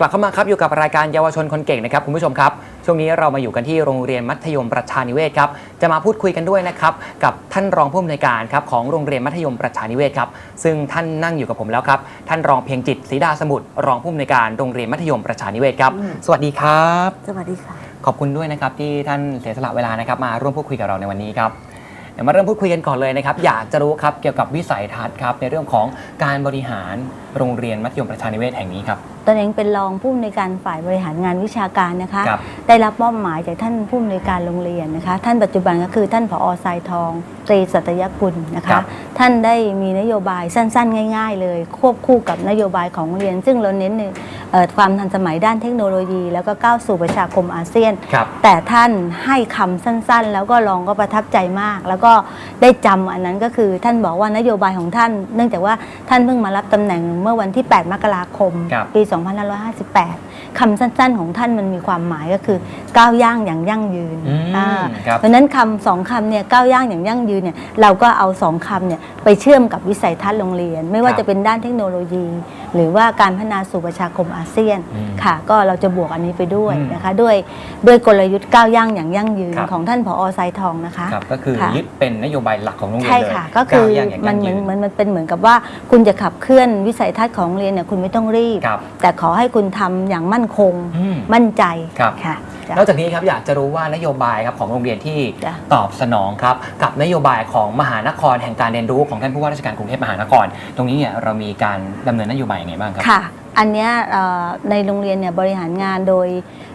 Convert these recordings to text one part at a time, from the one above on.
กลับเข้ามาครับอยู่กับรายการเยาวชนคนเก่งนะครับคุณผู้ชมครับช่วงนี้เรามาอยู่กันที่โรงเรียนมัธยมประชานิเวศครับจะมาพูดคุยกันด้วยนะครับกับท่านรองผู้อำนวยการครับของโรงเรียนมัธยมประชานิเวศครับซึ่งท่านนั่งอยู่กับผมแล้วครับท่านรองเพียงจิตศรีดาสมุทรรองผู้อำนวยการโรงเรียนมัธยมประชานิเวศครับสวัสดีครับ สวัสดีค่ะ ขอบคุณด้วยนะครับที่ท่านเสียสละเวลานะครับมาร่วมพูดคุยกับเราในวันนี้ครับเดี๋ยวมาเริ่มพูดคุยกันก่อนเลยนะครับ อยากจะรู้ครับเกี่ยวกับวิสัยทัศน์ครับในเรื่องของการบริหารโรงเรียนมัธยมประชานิเวศแห่งนี้ครับตนเองเป็นรองผู้อำนวยการฝ่ายบริหารงานวิชาการนะคะ ครับได้รับมอบหมายจากท่านผู้อำนวยการโรงเรียนนะคะ ท่านปัจจุบันก็คือท่านผอสายทอง ตรีสัตยกุลนะครัคะ บ ท่านได้มีนโยบายสั้นๆ ง่าย ๆ เลย ควบคู่กับนโยบายของโรงเรียน ซึ่งเราเน้นในเอ่อความทันสมัยด้านเทคโนโลยี แล้วก็ก้าวสู่ประชาคมอาเซียน ครับ แต่ท่านให้คำสั้นๆ แล้วก็รองก็ประทับใจมาก แล้วก็ได้จำอันนั้นก็คือท่านบอกว่านโยบายของท่าน เนื่องจากว่าท่านเพิ่งมารับตำแหน่งเมื่อวันที่ 8 มกราคมครับปี 2558คำสั้นๆ ของท่านมันมีความหมายก็คือก้าวย่างอย่างยั่งยืนอืมอ่าครับเพราะฉะนั้นคำสองคำเนี่ยก้าวย่างอย่างยั่งยืนเนี่ยเราก็เอาสองคำเนี่ยไปเชื่อมกับวิสัยทัศน์โรงเรียน ไม่ว่าครับจะเป็นด้านเทคโนโลยีหรือว่าการพัฒนาสู่ประชาคมอาเซียนอืมค่ะ ก็เราจะบวกอันนี้ไปด้วยอืมนะคะ ด้วยด้วยกลยุทธ์ก้าวย่างอย่างยั่งยืนครับ ของท่านผอสายทองนะคะ ครับก็คือค่ะ ยึดเป็นนโยบายหลักของโรงเรียนใช่เลยค่ะ ก็คือก้าวย่างอย่างมันยั่งเหมือนยืนมันมันเป็นเหมือนกับว่า คุณจะขับเคลื่อนวิสัยทัศน์ของโรงเรียนเนี่ยคุณไม่ต้องรีบ ครับ แต่ขอให้คุณทำอย่างมั่นคง อืม มั่นใจครับ ค่ะจ้ะ นอกจากนี้ครับอยากจะรู้ว่านโยบายครับของโรงเรียนที่จ้ะ ตอบสนองครับกับนโยบายของมหานครแห่งการเรียนรู้ของท่านผู้ว่าราชการกรุงเทพมหานคร ตรงนี้เนี่ยเรามีการดำเนินนโยบายยังไงบ้างครับ ค่ะ อันเนี้ยเอ่อในโรงเรียนเนี่ยบริหารงานโดย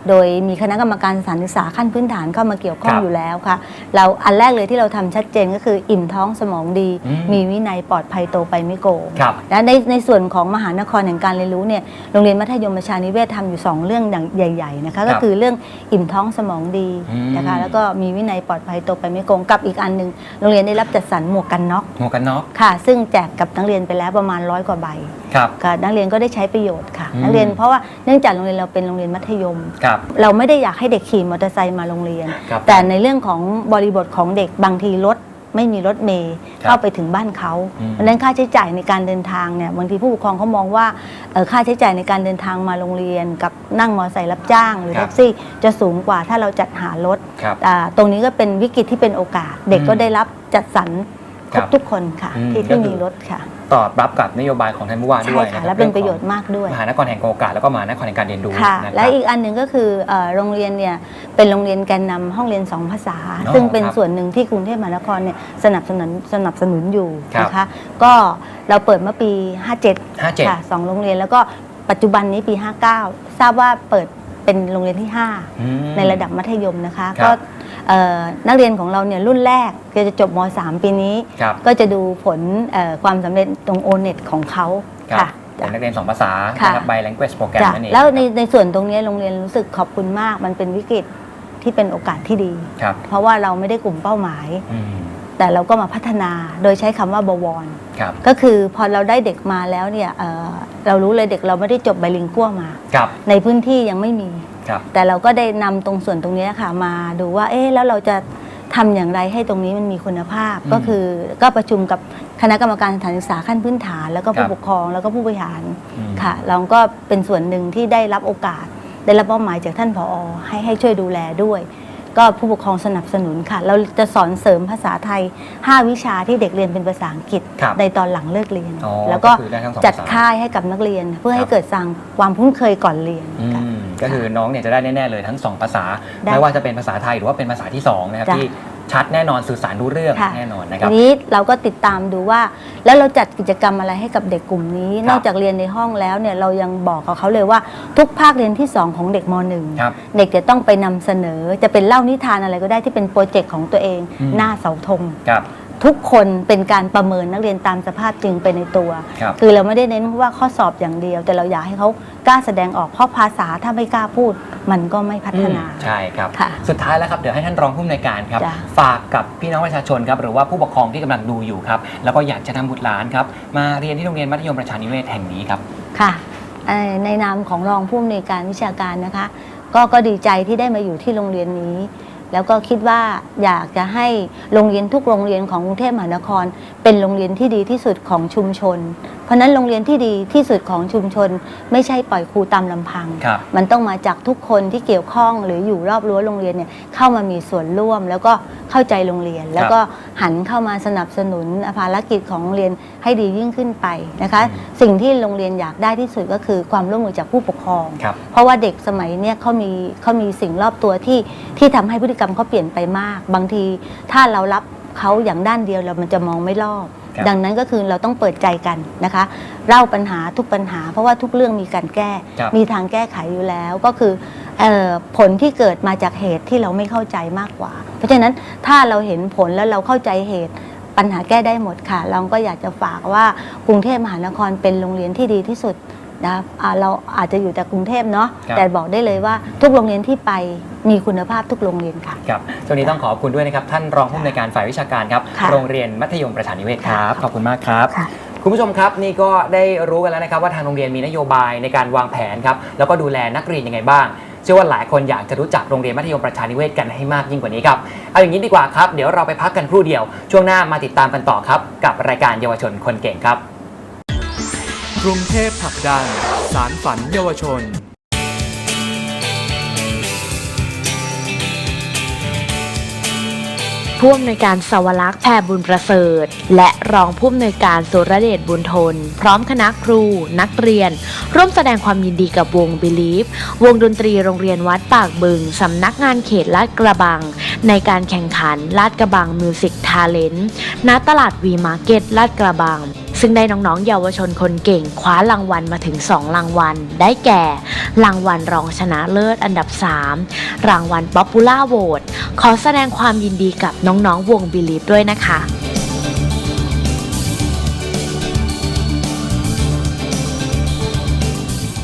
โดยมีคณะกรรมการสถานศึกษาขั้นพื้นฐานเข้ามาเกี่ยวข้องครับอยู่แล้วค่ะ เราอันแรกเลยที่เราทำชัดเจนก็คืออิ่มท้องสมองดี อืม มีวินัยปลอดภัยโตไปไม่โกง ครับ และในในส่วนของมหานครแห่งการเรียนรู้เนี่ยโรงเรียนมัธยมประชานิเวศทำอยู่ 2 เรื่องอย่างใหญ่ ๆนะคะครัก็บคือเรื่องอิ่มท้องสมองดีอืม นะคะแล้วก็มีวินัยปลอดภัยโตไปไม่โกงกับอีกอันหนึ่งโรงเรียนได้รับจัดสรรหมวกกันน็อกหมวกกันน็อกค่ะ ซึ่งแจกกับนักเรียนไปแล้วประมาณร้อยกว่าใบครับ ค่ะนักเรียนก็ได้ใช้ประโยชน์ค่ะ อืม นักเรียนเพราะว่าเนื่องจากโรงเรียนเราเป็นโรงเรียนมัธยม ครับ เราไม่ได้อยากให้เด็กขี่มอเตอร์ไซค์มาโรงเรียน ครับแต่ในเรื่องของบริบทของเด็กบางทีรถไม่มีรถเมย์ครับเข้าไปถึงบ้านเขาอืม เพราะฉะนั้นค่าใช้จ่ายในการเดินทางเนี่ยบางทีผู้ปกครองเขามองว่าเอ่อค่าใช้จ่ายในการเดินทางมาโรงเรียน กับนั่งมอเตอร์ไซค์รับจ้าง หรือครับแท็กซี่จะสูงกว่าถ้าเราจัดหารถ ครับ อ่าตรงนี้ก็เป็นวิกฤตที่เป็นโอกาส เด็กก็อืมได้รับจัดสรร คครัรบบทุกคนค่ะ อืมที่ก็ที่คือ มีรถค่ะตอบรับกับนโยบายของท่านผู้ว่าใช่ด้วยค่ะนะคและรับเป็นประโยชน์มากด้วย มหานครแห่งโอกาสแล้วก็มหานครแห่งการเรียนรู้ค่ะนะคและรับ อีกอันหนึ่งก็คือเอ่อโรงเรียนเนี่ยเป็นโรงเรียนแกนนำห้องเรียนสองภาษา อ๋อซึ่งเป็นครับส่วนหนึ่งที่กรุงเทพมหานครเนี่ยสนับสนุนสนับสนุนอยู่ครับนะคะก็เราเปิดเมื่อปี 57 57 ค่ะสองโรงเรียนแล้วก็ปัจจุบันนี้ปี 59 ทราบว่าเปิดเป็นโรงเรียนที่ 5 อืม ในระดับมัธยมนะคะ ครับก็เอ่อ นักเรียนของเราเนี่ยรุ่นแรกก็จะจบม .3 ปีนี้ ครับก็จะดูผลเอ่อความสำเร็จตรงโอเน็ตของเขาครับค่ะ เป็นนักเรียนสองภาษาค่ะ นะครับ by language program จ้ะนั่นเองแล้วในในส่วนตรงนี้โรงเรียนรู้สึกขอบคุณมาก มันเป็นวิกฤตที่เป็นโอกาสที่ดี ครับเพราะว่าเราไม่ได้กลุ่มเป้าหมาย อืมแต่เราก็มาพัฒนาโดยใช้คำว่าบวร ครับก็คือพอเราได้เด็กมาแล้วเนี่ยเอ่อเรารู้เลยเด็กเราไม่ได้จบไบลิงกัวมา ครับในพื้นที่ยังไม่มี ครับ แต่เราก็ได้นำตรงส่วนตรงนี้ค่ะ มาดูว่าเอ๊ะแล้วเราจะทำอย่างไรให้ตรงนี้มันมีคุณภาพ อืมก็คือก็ประชุมกับคณะกรรมการสถานศึกษาขั้นพื้นฐาน แล้วก็ครัผู้บปกครองแล้วก็ผู้บริหารอืม ค่ะ เราก็เป็นส่วนหนึ่งที่ได้รับโอกาส ได้รับมอบหมายจากท่านผอให้ให้ช่วยดูแลด้วย ก็ผู้ปกครองสนับสนุนค่ะ เราจะสอนเสริมภาษาไทย 5 วิชาที่เด็กเรียนเป็นภาษาอังกฤษครับในตอนหลังเลิกเรียน อ๋อแล้วก็คือได้ทั้งสองจัดภาษาค่ายให้กับนักเรียน เพื่อคให้รับ เกิดสร้างความคุ้นเคยก่อนเรียนอืค่ะ ม ก็คือน้องเนี่ยจะได้แน่ๆเลยทั้ง 2 ภาษา ได้ไม่ว่าจะเป็นภาษาไทยหรือว่าเป็นภาษาที่2นะครับจ้ะที่ชัดแน่นอนสื่อสารรู้เรื่องค่ะ แน่นอนนะคทีรับ นี้เราก็ติดตามดูว่า แล้วเราจัดกิจกรรมอะไรให้กับเด็กกลุ่มนี้ ครับ นอกจากเรียนในห้องแล้วเนี่ยเรายังบอกกับเขาเลยว่าทุกภาคเรียนที่ 2 ของเด็กม .1 ครับ เด็กจะต้องไปนำเสนอ จะเป็นเล่านิทานอะไรก็ได้ที่เป็นโปรเจกต์ของตัวเอง อืม หน้าเสาธง ครับ ทุกคนเป็นการประเมินนักเรียนตามสภาพจริงไปในตัว ครับ คือเราไม่ได้เน้นว่าข้อสอบอย่างเดียว แต่เราอยากให้เขากล้าแสดงออกเพราะภาษาถ้าไม่กล้าพูด มันก็ไม่พัฒนาอืมใช่ครับ ค่ะสุดท้ายแล้วครับเดี๋ยวให้ท่านรองผู้อำนวยการครับ จ้ะ ฝากกับพี่น้องประชาชนครับหรือว่าผู้ปกครองที่กำลังดูอยู่ครับ แล้วก็อยากจะนำบุตรหลานครับ มาเรียนที่โรงเรียนมัธยมประชานิเวศแห่งนี้ครับ ค่ะเอ่อในนามของรองผู้อำนวยการวิชาการนะคะ ก็ก็ดีใจที่ได้มาอยู่ที่โรงเรียนนี้ แล้วก็คิดว่าอยากจะให้โรงเรียนทุกโรงเรียนของกรุงเทพมหานคร เป็นโรงเรียนที่ดีที่สุดของชุมชน เพราะฉะนั้นโรงเรียนที่ดีที่สุดของชุมชน ไม่ใช่ปล่อยครูตามลำพังครับมันต้องมาจากทุกคนที่เกี่ยวข้องหรืออยู่รอบรั้วโรงเรียนเนี่ยเข้ามามีส่วนร่วม แล้วก็ เข้าใจโรงเรียน แล้วก็หันเข้ามาสนับสนุนภารกิจของโรงเรียนให้ดียิ่งขึ้นไปนะคะอืมสิ่งที่โรงเรียนอยากได้ที่สุดก็คือความร่วมมือจากผู้ปกครองครับเพราะว่าเด็กสมัยเนี่ยเขามีเขามีสิ่งรอบตัวที่ที่ทำให้พฤติกรรมเขาเปลี่ยนไปมาก บางทีถ้าเรารับเขาอย่างด้านเดียวเรามันจะมองไม่รอบครับดังนั้นก็คือเราต้องเปิดใจกันนะคะเล่าปัญหาทุกปัญหา เพราะว่าทุกเรื่องมีการแก้ครับมีทางแก้ไขอยู่แล้วก็คือเออ ผลที่เกิดมาจากเหตุที่เราไม่เข้าใจมากกว่า เพราะฉะนั้นถ้าเราเห็นผลแล้วเราเข้าใจเหตุปัญหาแก้ได้หมดค่ะ เราก็อยากจะฝากว่ากรุงเทพมหานครเป็นโรงเรียนที่ดีที่สุดนะอ่าเราอาจจะอยู่แต่กรุงเทพเนาะครับแต่บอกได้เลยว่าทุกโรงเรียนที่ไปมีคุณภาพทุกโรงเรียนค่ะครับช่วงนี้ต้องขอบคุณด้วยนะครับ ท่านรองผู้อำนวยการฝ่ายวิชาการครับค่ะโรงเรียนมัธยมประชานิเวศครับค่ะขอบคุณมากครับค่ะคุณผู้ชมครับนี่ก็ได้รู้กันแล้วนะครับว่าทางโรงเรียนมีนโยบายในการวางแผนครับแล้วก็ดูแลนักเรียนยังไงบ้าง เชื่อว่าหลายคนอยากจะรู้จักโรงเรียนมัธยมประชานิเวศกันให้มากยิ่งกว่านี้ครับเอาอย่างนี้ดีกว่าครับเดี๋ยวเราไปพักกันครู่เดียว ช่วงหน้ามาติดตามกันต่อครับ กับรายการเยาวชนคนเก่งครับ กรุงเทพผลักดันสารฝันเยาวชน ผู้อำนวยการสวรักษ์แพรบุญประเสริฐ และรองผู้อำนวยการสุรเดชบุญทน พร้อมคณะครู นักเรียน ร่วมแสดงความยินดีกับวงบิลีฟวงดนตรีโรงเรียนวัดปากบึง สำนักงานเขตลาดกระบัง ในการแข่งขันลาดกระบังมิวสิกทาเลนต์ณตลาดวีมาร์เก็ตลาดกระบัง ซึ่งได้น้องๆ เยาวชนคนเก่งคว้ารางวัลมาถึง 2 รางวัล ได้แก่ รางวัลรองชนะเลิศอันดับ 3 รางวัลป๊อปปูล่าโหวตขอแสดงความยินดีกับน้องๆ วงบิลีฟด้วยนะคะ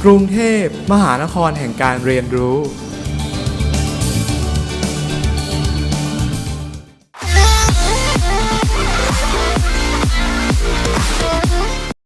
กรุงเทพมหานครแห่งการเรียนรู้